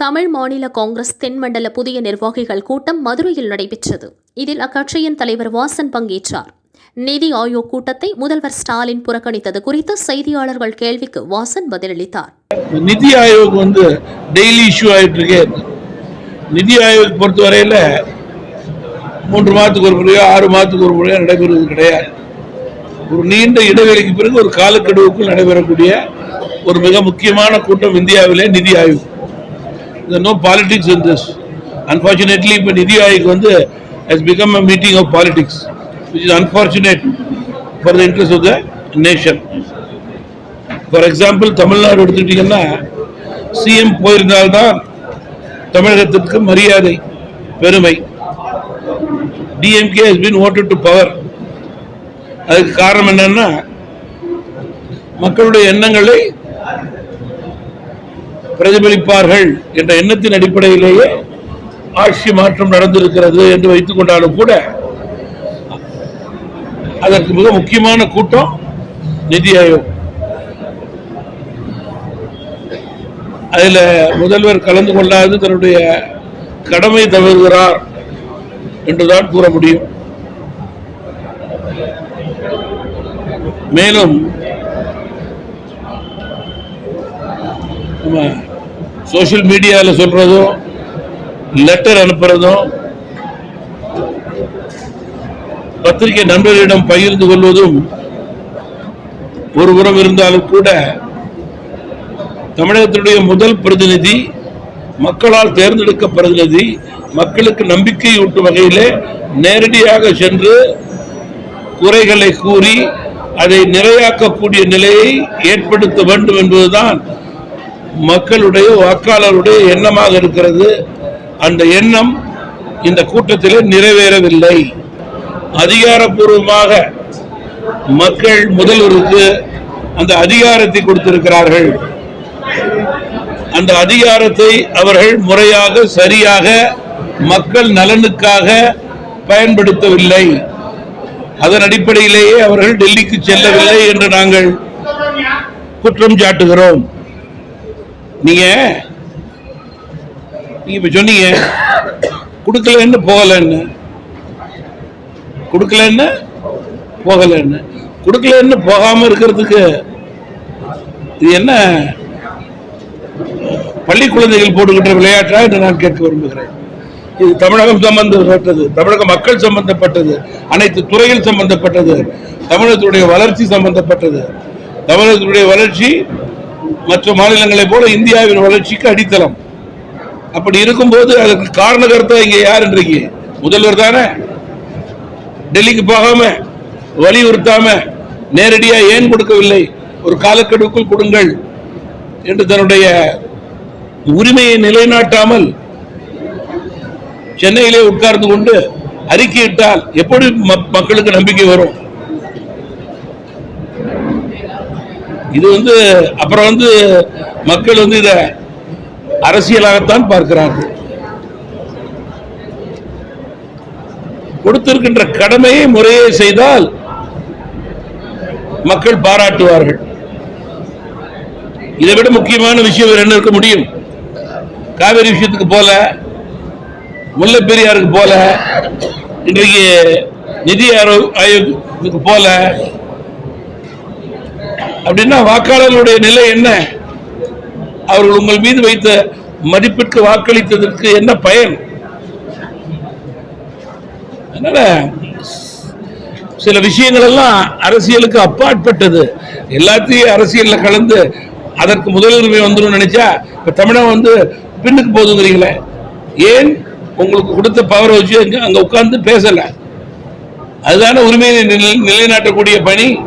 தமிழ் மாநில காங்கிரஸ் தென்மண்டல புதிய நிர்வாகிகள் கூட்டம் மதுரையில் நடைபெற்றது. இதில் அக்கட்சியின் தலைவர் வாசன் பங்கேற்றார். நிதி ஆயோக் கூட்டத்தை முதல்வர் ஸ்டாலின் புறக்கணித்தது குறித்து செய்தியாளர்கள் கேள்விக்கு வாசன் பதிலளித்தார். நிதி ஆயோக் வந்து டெய்லி இஷ்யூ ஆயிட்டு இருக்கே நிதி ஆயோக் பொறுத்தவரையில் மூன்று மாதத்துக்கு ஒரு முறையோ ஆறு மாதத்துக்கு ஒரு முறையோ நடைபெறுவது கிடையாது. ஒரு நீண்ட இடைவெளிக்கு பிறகு ஒரு காலக்கெடுவுக்குள் நடைபெறக்கூடிய ஒரு மிக முக்கியமான கூட்டம் இந்தியாவிலே Niti Aayog. No politics in this unfortunately இப்போ நிதி ஆயோக் வந்து has become a meeting of politics which is unfortunate for the interest of the nation for example Tamil Nadu எடுத்துக்கிட்டிங்கன்னா சிஎம் போயிருந்தால்தான் தமிழகத்திற்கு மரியாதை பெருமை. DMK has been voted to power அதுக்கு காரணம் என்னன்னா மக்களுடைய எண்ணங்களை பிரதிபலிப்பார்கள் என்ற எண்ணத்தின் அடிப்படையிலேயே ஆட்சி மாற்றம் நடந்திருக்கிறது என்று வைத்துக் கொண்டாலும் கூட அதற்கு மிக முக்கியமான கூட்டம் நிதி ஆயோக். அதில் முதல்வர் கலந்து கொள்ளாது தன்னுடைய கடமை தவறுகிறார் என்றுதான் கூற முடியும். மேலும் நம்ம சோஷியல் மீடியாவில் சொல்றதும் லெட்டர் அனுப்புறதும் பத்திரிகை நண்பர்களிடம் பகிர்ந்து கொள்வதும் ஒருபுறம் இருந்தாலும் கூட தமிழகத்தினுடைய முதல் பிரதிநிதி மக்களால் தேர்ந்தெடுக்க பிரதிநிதி மக்களுக்கு நம்பிக்கை ஊட்டும் வகையிலே நேரடியாக சென்று குறைகளை கூறி அதை நிறையாக்கக்கூடிய நிலையை ஏற்படுத்த வேண்டும் என்பதுதான் மக்களுடைய வாக்காளருடைய எண்ணமாக இருக்கிறது. அந்த எண்ணம் இந்த கூட்டத்திலே நிறைவேறவில்லை. அதிகாரப்பூர்வமாக மக்கள் முதல்வருக்கு அந்த அதிகாரத்தை கொடுத்திருக்கிறார்கள். அந்த அதிகாரத்தை அவர்கள் முறையாக சரியாக மக்கள் நலனுக்காக பயன்படுத்தவில்லை. அதன் அடிப்படையிலேயே அவர்கள் டெல்லிக்கு செல்லவில்லை என்று நாங்கள் குற்றம் சாட்டுகிறோம். நீங்க நீங்க இப்ப சொன்னீங்க கொடுக்கலன்னு போகலன்னு. கொடுக்கலன்னு போகலன்னு. கொடுக்கலன்னு போகாம இருக்கிறதுக்கு இது என்ன? பள்ளி குழந்தைகள் போட்டுக்கிட்ட விளையாட்டா என்று நான் கேட்க விரும்புகிறேன். இது தமிழகம் சம்பந்தப்பட்டது தமிழக மக்கள் சம்பந்தப்பட்டது அனைத்து துறையில் சம்பந்தப்பட்டது தமிழகத்துடைய வளர்ச்சி சம்பந்தப்பட்டது. தமிழகத்துடைய வளர்ச்சி மற்ற மாநிலங்களைப் போல இந்தியாவின் வளர்ச்சிக்கு அடித்தளம். அப்படி இருக்கும்போது அதற்கு காரணகர்த்தா இங்க யார் இன்றைக்கு? முதல்வர் தானே. டெல்லிக்கு போகாம வலியுறுத்தாம நேரடியா ஏன் கொடுக்கவில்லை? ஒரு காலக்கெடுவுக்குள் கொடுங்கள் என்று தன்னுடைய உரிமையை நிலைநாட்டாமல் சென்னையிலே உட்கார்ந்து கொண்டு அறிக்கையிட்டால் எப்படி மக்களுக்கு நம்பிக்கை வரும்? இது வந்து அப்புறம் வந்து மக்கள் வந்து இத அரசியலாகத்தான் பார்க்கிறார்கள். கொடுத்திருக்கின்ற கடமையை முறையே செய்தால் மக்கள் பாராட்டுவார்கள். இதை விட முக்கியமான விஷயம் என்ன இருக்க முடியும்? காவேரி விஷயத்துக்கு போல முல்லை பெரியாருக்கு போல இன்றைக்கு நிதி ஆரோ- ஆயோக்கு போல அப்படின்னா வாக்காளர்களுடைய நிலை என்ன? அவர்கள் உங்கள் மீது வைத்த மதிப்பிற்கு வாக்களித்ததற்கு என்ன பயன்? அதனால சில விஷயங்கள் எல்லாம் அரசியலுக்கு அப்பாற்பட்டது. எல்லாத்தையும் அரசியலில் கலந்து அதற்கு முதலுரிமை வந்துடும் நினைச்சா இப்போ தமிழகம் வந்து பின்னுக்கு போதுங்கிறீங்களே ஏன்? உங்களுக்கு கொடுத்த பவர் வச்சு அங்கே அங்கே உட்காந்து பேசலை. அதுதான உரிமையை நிலை- நிலைநாட்டக்கூடிய பணி.